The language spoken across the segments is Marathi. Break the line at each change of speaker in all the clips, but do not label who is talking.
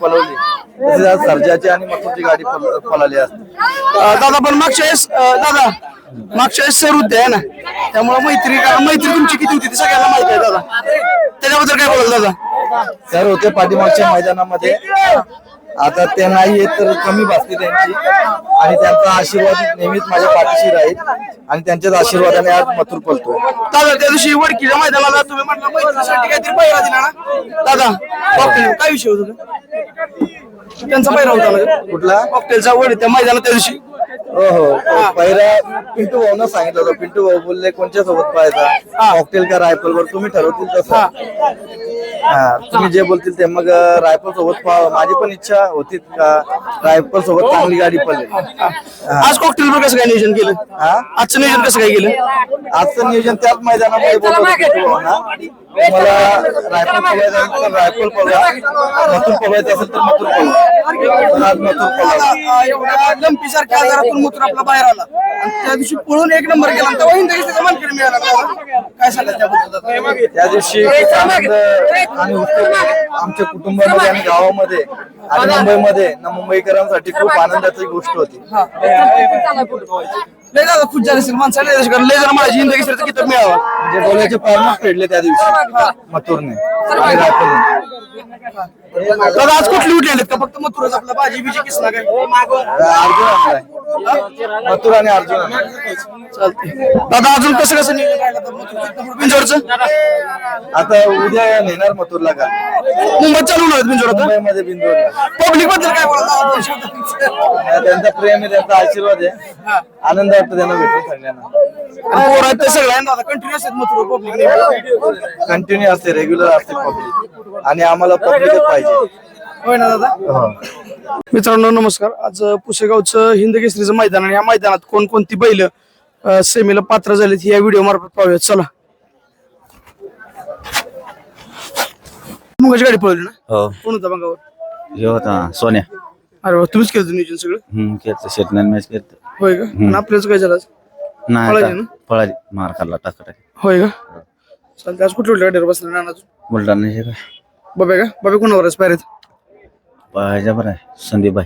पळवली तसेच आज सर्जाची आणि मथुरची गाडी पळ- पळाली असते
अं, दादा पण मागच्या वेळेस अं, दादा मागच्या वेळेस सर होते ना? त्यामुळे मैत्री मैत्री तुमची किती होती ती सगळ्यांना माहिती आहे दादा. त्याच्याबद्दल काय बोलाल दादा?
सर होते पाठीमागच्या मैदानामध्ये. आता ते नाही आहेत तर कमी भासते त्यांची. आणि त्यांचा आशीर्वाद नेहमीच माझ्या पाठीशी राहील. आणि त्यांच्याच आशीर्वादाने आज मथुर पळतोय
दादा त्या दिवशी वडकीच्या मैदानाला तुम्ही म्हटलं मैत्रीसाठी काहीतरी पहिरा दिला ना? दादा काय विषय होता तो? त्यांचा पहिरा होता ना
कुठला?
कॉकटेलचा वड त्या मैदानात त्या दिवशी.
हो हो. पहिला पिंटू भाऊनं सांगितलं होतं. पिंटू भाऊ बोलले कोणत्या सोबत पाहायचा? कॉकटेल का रायफल वर? तुम्ही ठरवतील तसं. हा तुम्ही जे बोलतील ते मग रायफल सोबत माझी पण इच्छा होती का रायफल सोबत चांगली गाडी पडली.
आज कॉकटेल वर कसं काय नियोजन केलं?
हा?
आजचं नियोजन कसं काय केलं?
आजचं नियोजन त्याच मैदानामध्ये बोलत होते पिंटू भाऊंना. मला रायफल तर रायफल पळवा मथुर पळवायचं असेल तर मथुर पळवा पण आज
एवढ्या लंपी आजारातून मूत्र आपला बाहेर आला आणि त्या दिवशी पळून एक नंबर केला तेव्हा हिंदी त्याचा मानकरी मिळाला काय सांगाल त्याबद्दल
त्या दिवशी खूप आनंद आणि उत्सव आमच्या कुटुंबामध्ये आणि गावामध्ये आणि मुंबईमध्ये ना मुंबईकरांसाठी खूप आनंदाची गोष्ट होती.
लय दादा खुश झाले असेल लय जरा माझी हिंदी केसरीचा किताब मिळावा?
म्हणजे डोळ्याचे फेडले त्या दिवशी. मथुरने. आणि रायफलने.
दादा आज कुठली उठली का? फक्त मथुरच आपला भाजी बिजी किसना काय?
अर्जुन आणलाय. मथुर आणि अर्जुन आणलाय.
चालते दादा अजून कसं कसं नियोजन राहिलं आता मथुरचं,
आता उद्या नेणार मथुरला का
मुंबईत चालू होणार बिंजोर आता?
मुंबईमध्ये बिंदूरला
पब्लिकबद्दल काय बोला
त्यांचा प्रेम आहे त्यांचा आशीर्वाद आहे. आनंद वाटतो त्यांना भेटून सगळ्यांना.
आहेत ते कंटिन्यू असतात मथुर पब्लिक
कंटिन्यू असते रेग्युलर असते पब्लिक आणि आम्हाला पब्लिकच पाहिजे.
होय ना दादा?
हो.
मित्रांनो नमस्कार. आज पुसेगावचं हिंद केसरीचं मैदान आणि या मैदानात कोणकोणती बैल सेमीला पात्र झालीत ही या व्हिडिओ मार्फत पाहूयात. चला. मुगाची गाडी पळवली ना?
हो.
कोण होता बंगावर
हे होता सोन्या.
अरे वा तुम्हीच केलं होतं नियोजन सगळं?
हम्म केलं शेतण्यान मॅच केलं
होय का? आणि आपल्याच काय झालं आज?
नाही
पळाली
आता
ना?
पळाली. मार खाल्ला टाका टाकी
होय का? चालते आज कुठल्या गाडीवर बसला नाना
बुलढाणा हे काय?
बाबा का? बाबा कोणावर पायरेत
पाहायच्या बरं आहे. संदीप भाई.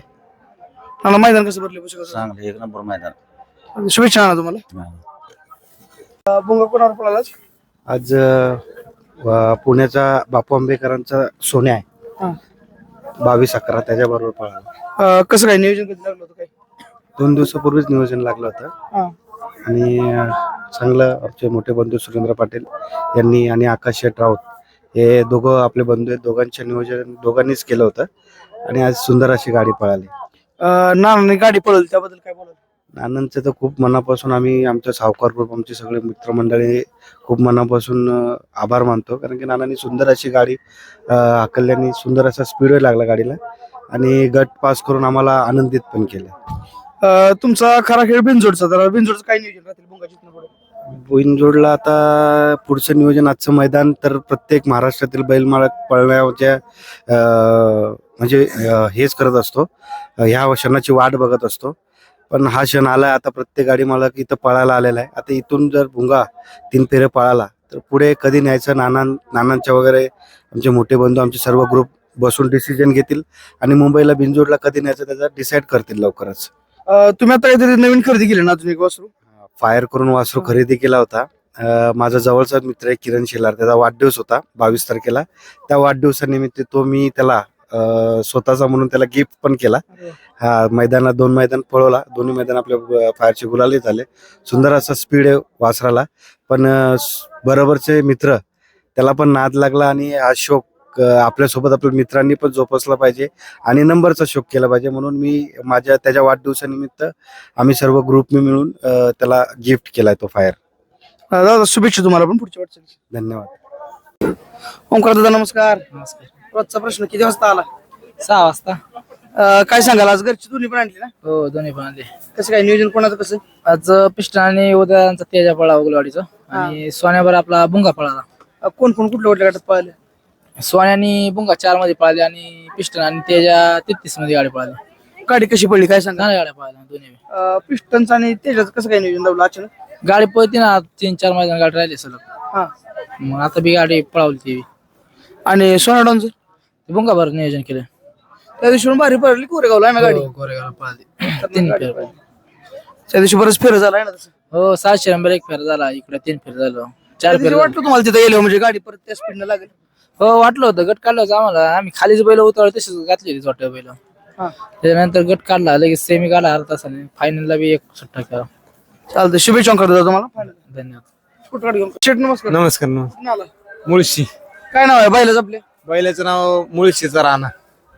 नाना मैदान कसं भरले पुसेगावचं
चांगलं एक नंबर मैदान.
शुभेच्छा नाना तुम्हाला.
हा.
अ, बुंगा कोणावर पळाला आज?
आज अ, पुण्याचा बापू आंबेकरांचा सोन्या आहे.
हा.
बावीस अकरा त्याच्याबरोबर पळाला.
अ, कसं काय नियोजन कधी लागलं होतं काय
दोन दिवसापूर्वीच नियोजन लागलं होतं.
हा.
आणि अ, चांगलं आमचे मोठे बंधू सुरेंद्र पाटील यांनी आणि आकाश शेठ राऊत हे दोघं आपले बंधू आहेत. दोघांचे नियोजन दोघांनीच केलं होतं. आणि आज सुंदर अशी गाडी पळाली.
अ, नानाने गाडी पळवली त्याबद्दल काय बोलाल?
आनंदचं तर खूप मनापासून आम्ही आमच्या सावकार ग्रुप आमची सगळे मित्रमंडळी खूप मनापासून अ, आभार मानतो. कारण की नानांनी सुंदर अशी गाडी अ, हाकलल्याने सुंदर असा स्पीड लागला गाडीला. आणि गट पास करून आम्हाला आनंदित पण केलं.
अ, तुमचा खरा खेळ बिनजोडचा. तर बिनजोडचं काय नियोजन राहतील? बुंगाची इथनं पुढे
जोडला आता पुढचं नियोजन आजचं मैदान तर प्रत्येक महाराष्ट्रातील बैलमाळक पळण्याच्या अ, म्हणजे अ, हेच करत असतो. ह्या क्षणाची वाट बघत असतो. पण हा क्षण आलाय आता प्रत्येक गाडी मालक इथं पळायला आलेला आहे. आता इथून जर भुंगा तीन फेरे पळाला तर पुढे कधी न्यायचं? नाना नानांच्या वगैरे आमचे मोठे बंधू आमचे सर्व ग्रुप बसून डिसिजन घेतील आणि मुंबईला बिनजोडला कधी न्यायचं त्याचा डिसाईड करतील लवकरच.
अ, तुम्ही आता काहीतरी नवीन खरेदी केली ना अजून एक वासरू?
फायर करून वासरू खरेदी केला होता. अं, माझा जवळचा मित्र आहे किरण शेलार. त्याचा वाढदिवस होता बावीस तारखेला. त्या वाढदिवसानिमित्त तो मी त्याला अं, स्वतःचा म्हणून त्याला गिफ्ट पण केला. हा मैदानात दोन मैदान पळवला. दोन्ही मैदान आपल्या अं, फायरचे गुलाले झाले सुंदर असा स्पीड आहे वासराला. पण अं, स- बरोबरचे मित्र त्याला पण नाद लागला आणि हा शोक अं, आपल्यासोबत आपल्या मित्रांनी पण जोपासला पाहिजे आणि नंबरचा शोक केला पाहिजे. म्हणून मी माझ्या त्याच्या वाढदिवसानिमित्त आम्ही सर्व ग्रुपने मिळून त्याला गिफ्ट केलाय तो फायर
दादा शुभेच्छा तुम्हाला पण पुढच्या वाटचाली
धन्यवाद.
ओंकार दादा नमस्कार. रोजचा प्रश्न किती वाजता आला?
सहा वाजता.
अ, काय सांगाल आज घरची दोन्ही पण आणली ना?
हो दोन्ही पण आले
कसं काय नियोजन कोणाचं कसं?
आज पिस्टन आणि उद्या आमचा तेजा पळा उगलवाडीचा आणि सोन्यावर आपला बुंगा पळाला
अ, कोण कोण कुठल्या कुठल्या गटात पाहिले
सोन्यानी बुंगा चारमध्ये पळाले आणि पिस्टन आणि तेजा तेहतीसमध्ये गाडी पळाली.
गाडी कशी पडली? काय सांगा?
चांगल्या गाड्या पळाल्या दोन्ही
पिस्टनचं आणि तेजाचं कसं काय नियोजन लावलं अचानक?
गाडी पळती ना तीन चार मैदान गाडी राहिली सलग.
हा.
मग आता बी गाडी पळावली ती.
आणि सोनाडॉनचं
बुंगा बरं नियोजन केलं.
त्या दिवशी पण भारी पडली कोरेगावला आहे ना गाडी.
हो, कोरेगावला पळाली. तीन फेर. पळाली.
त्या दिवशी बरंच फेर झाला आहे ना तसं?
हो सातशे नंबर एक फेर झाला इकडे तीन फेर झालो.
त्या
चार
दिवशी
फेर
वाटलं तुम्हाला तिथे गेलो म्हणजे गाडी परत त्या स्पीडने लागेल?
हो वाटलं होतं. गट काढलं होतं आम्हाला. आम्ही खालीच बैल उतरलो तशीच घातली होती छोट्या बैल.
हा.
त्याच्यानंतर गट काढला लगेच सेमी काढला अर्धा तासाने. फायनलला बी एक सुट्टा केला
चालतं शुभेच्छा करतो तुम्हाला.
धन्यवाद.
घेऊन? शेट नमस्कार.
नमस्कार नमस्कार.
कुठून आला?
मुळशी.
काय नाव आहे? बैलाच आपले
बैलाचं नाव मुळशीचा राणा.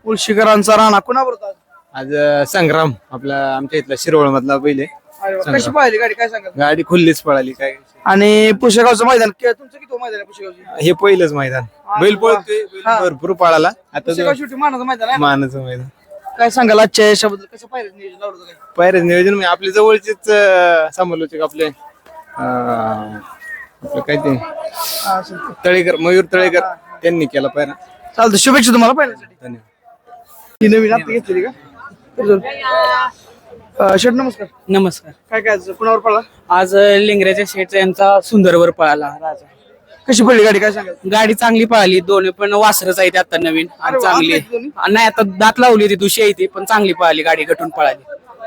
उलशीकरांचा राणा. कुणाबरोबर
आज अं, संग्राम. आपला आमच्या इथला शिरोळ मधला बैल आहे.
अरे वा, कशी पाहिली गाडी? काय सांगाल?
गाडी खुल्लीच पळाली काय
आणि पुशेगावचं मैदान के- तुमचं किती मैदान आहे पुशेगावची?
हे पहिलंच मैदान. बैल पळतोय बैल
हा.
भरपूर पळाला. आता
पुशेगाव
तो
शेवटी मानाचं मैदान आहे?
मानाचं मैदान.
काय सांगाल आजच्या यशाबद्दल कसं पाहिलं नियोजन लावलं होतं काय?
पायऱ्याच नियोजन म्हणजे आपले जवळचेच अं, समालोचक आपले अं, आपलं काय ते?
हा, असं.
तळेकर मयूर तळेकर त्यांनी केला पायरा
चालतं शुभेच्छा तुम्हाला पाहिल्यासाठी
धन्यवाद.
ही नवीन आता घेतलेली का? अं, शेठ नमस्कार.
नमस्कार.
काय काय आज कुणावर पडला
आज अ, लिंगऱ्याच्या शेठ यांचा सुंदरवर पळाला राजा.
कशी पडली गाडी काय सांगाल?
गाडी चांगली पळाली दोन्ही पण वासरच आहेत आता नवीन
अरे
आणि
वा,
चांगली
दोन्ही?
नाही आता दात लावली होती दुशी येते पण चांगली पळाली गाडी गटून पळाली.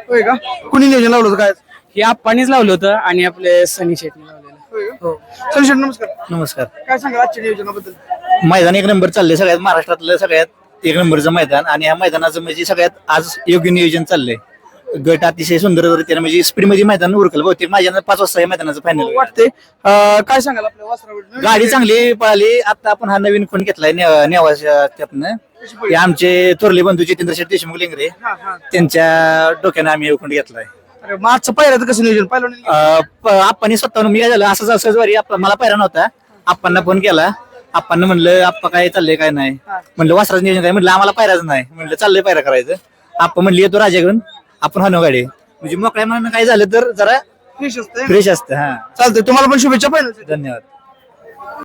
होय का? कुणी नियोजन लावलं होतं काय
हे आप्पानीच लावलं होतं आणि आपले सनी शेटने लावलेलं.
होय का? चल शेठ नमस्कार.
नमस्कार.
काय सांगाल आजच्या नियोजनाबद्दल?
मैदान एक नंबर चाललंय सगळ्यात महाराष्ट्रातलं सगळ्यात एक नंबरचं मैदान आणि ह्या मैदानाचं म्हणजे सगळ्यात आज योग्य नियोजन चाललंय. गट अतिशय सुंदर रीतीने म्हणजे स्पीडमध्ये मैदान उरकल बहुतेक माझ्या पाच वाजता हे मैदानाचं फायनल
वाटते अं, काय सांगाल आपल्या
गाडी चांगली पळाली. आता आपण हा नवीन फोन घेतलाय ने- नेवाच्या त्यातनं. हे आमचे थोरले बंधू जितेंद्र शेठ देशमुख लिंगरे.
हा, हा.
त्यांच्या डोक्याने आम्ही उखंड घेतलाय.
अरे मग आजचं पाहिलं कसं नियोजन? पाहिलं
आप्पांनी स्वतःहून मी काय झालं असंच असंच वारी आप्पा मला पायरा नव्हता. आप्पांना फोन केला. आप्पांना म्हणलं आप्पा काय चाललंय काय नाही. म्हणलं वासराचं नियोजन काय? म्हणलं आम्हाला पायराच नाही. म्हणलं चाललंय पायरा करायचं. आप्पा म्हणले येतो राजाकडून. आपण हानो गाडी. म्हणजे मोकळ्या मनानं काय झालं तर जरा
Fresh असतंय.
फ्रेश असतं हा.
चालतंय तुम्हाला पण शुभेच्छा पाहिलं
धन्यवाद.